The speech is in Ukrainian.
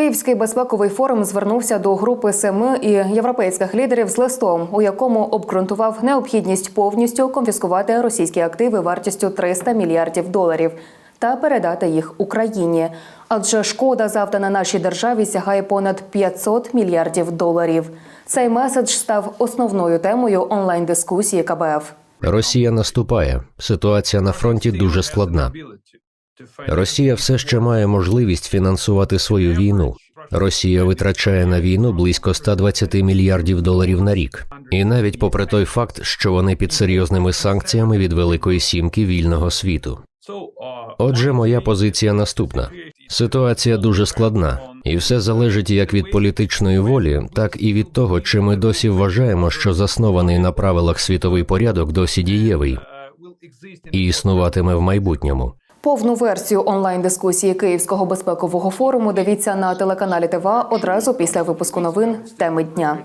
Київський безпековий форум звернувся до групи семи і європейських лідерів з листом, у якому обґрунтував необхідність повністю конфіскувати російські активи вартістю 300 мільярдів доларів та передати їх Україні. Адже шкода завдана нашій державі сягає понад 500 мільярдів доларів. Цей меседж став основною темою онлайн-дискусії КБФ. Росія наступає. Ситуація на фронті дуже складна. Росія все ще має можливість фінансувати свою війну. Росія витрачає на війну близько 120 мільярдів доларів на рік. І навіть попри той факт, що вони під серйозними санкціями від Великої сімки вільного світу. Отже, моя позиція наступна: ситуація дуже складна, і все залежить як від політичної волі, так і від того, чи ми досі вважаємо, що заснований на правилах світовий порядок досі дієвий і існуватиме в майбутньому. Повну версію онлайн-дискусії Київського безпекового форуму дивіться на телеканалі ТВА одразу після випуску новин теми дня.